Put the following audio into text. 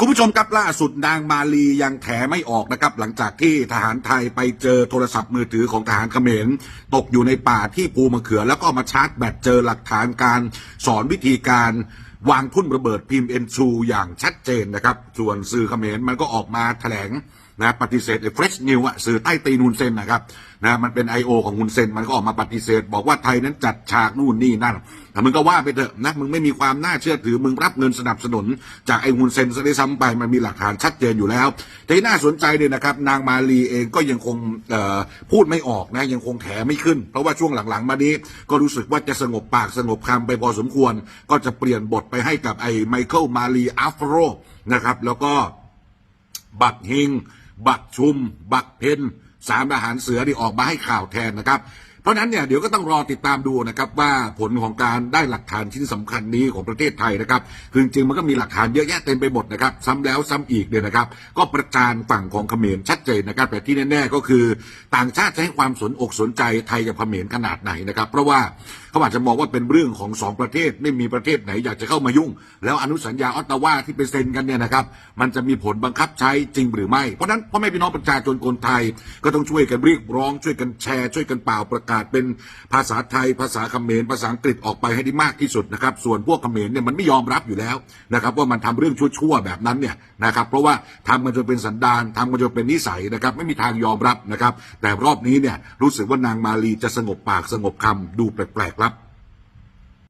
คุณผู้ชมครับล่าสุดนางมาลียังแถไม่ออกนะครับ หลังจากที่ทหารไทยไปเจอโทรศัพท์มือถือของทหารเขมร ตกอยู่ในป่าที่ภูมะเขือ แล้วก็มาชาร์จแบตเจอหลักฐานการสอนวิธีการวางทุ่นระเบิดพิมพ์เอ็นชูอย่างชัดเจนนะครับ ส่วนสื่อเขมรมันก็ออกมาแถลง นะปฏิเสธเฟรชนิวอะสื่อใต้ตีนฮุนเซนนะครับนะมันเป็น I.O. ของฮุนเซนมันก็ออกมาปฏิเสธ บอกว่าไทยนั้นจัดฉากนู่นนี่นั่นแต่มึงก็ว่าไปเถอะนะมึงไม่มีความน่าเชื่อถือมึงรับเงินสนับสนุน จากไอ้ฮุนเซนซะด้วยซ้ำไปมันมีหลักฐานชัดเจนอยู่แล้วที่น่าสนใจเลยนะครับ นางมาลีเองก็ยังคงเอ่อพูดไม่ออกนะยังคงแถไม่ขึ้น เพราะว่าช่วงหลังๆ มานี้ก็รู้สึกว่าจะสงบปากสงบคำไปพอสมควร ก็จะเปลี่ยนบทไปให้กับไอ้ไมเคิลมาลีอัฟโรนะครับแล้วก็บักเฮง บักชุม บักเพนสามทหารเสือที่ออกมาให้ข่าวแทนนะครับ เพราะนั้นเนี่ยเดี๋ยวก็ต้องรอติดตามดูนะครับว่าผลของการได้หลักฐานชิ้นสำคัญนี้ของประเทศไทยนะครับคือจริงๆมันก็มีหลักฐานเยอะแยะเต็มไปหมดนะครับ ซ้ำแล้วซ้ำอีกเนี่ยนะครับ ก็ประจานฝั่งของเขมรชัดเจนนะครับ แต่ที่แน่ๆก็คือ ต่างชาติจะให้ความสนอกสนใจไทยกับเขมรขนาดไหนนะครับ เพราะว่า เขาอาจจะมองว่าเป็นเรื่องของสองประเทศไม่มีประเทศไหนอยากจะเข้ามายุ่ง แล้วอนุสัญญาออตตาวาที่ไปเซ็นกันเนี่ยนะครับ มันจะมีผลบังคับใช้จริงหรือไม่ เพราะนั้นพ่อแม่พี่น้องประชาชนคนไทย ก็ต้องช่วยกันเรียกร้อง ช่วยกันแชร์ ช่วยกันเป่าประกาศเป็นภาษาไทย ภาษาเขมรภาษาอังกฤษออกไปให้ได้มากที่สุดนะครับ ส่วนพวกเขมรเนี่ยมันไม่ยอมรับอยู่แล้วนะครับว่ามันทำเรื่องชั่วๆแบบนั้นเนี่ยนะครับ เพราะว่าทำกันจนเป็นสันดานทำกันจนเป็นนิสัยนะครับ ไม่มีทางยอมรับนะครับ แต่รอบนี้เนี่ยรู้สึกว่านางมาลีจะสงบปากสงบคำดูแปลกๆแล้ว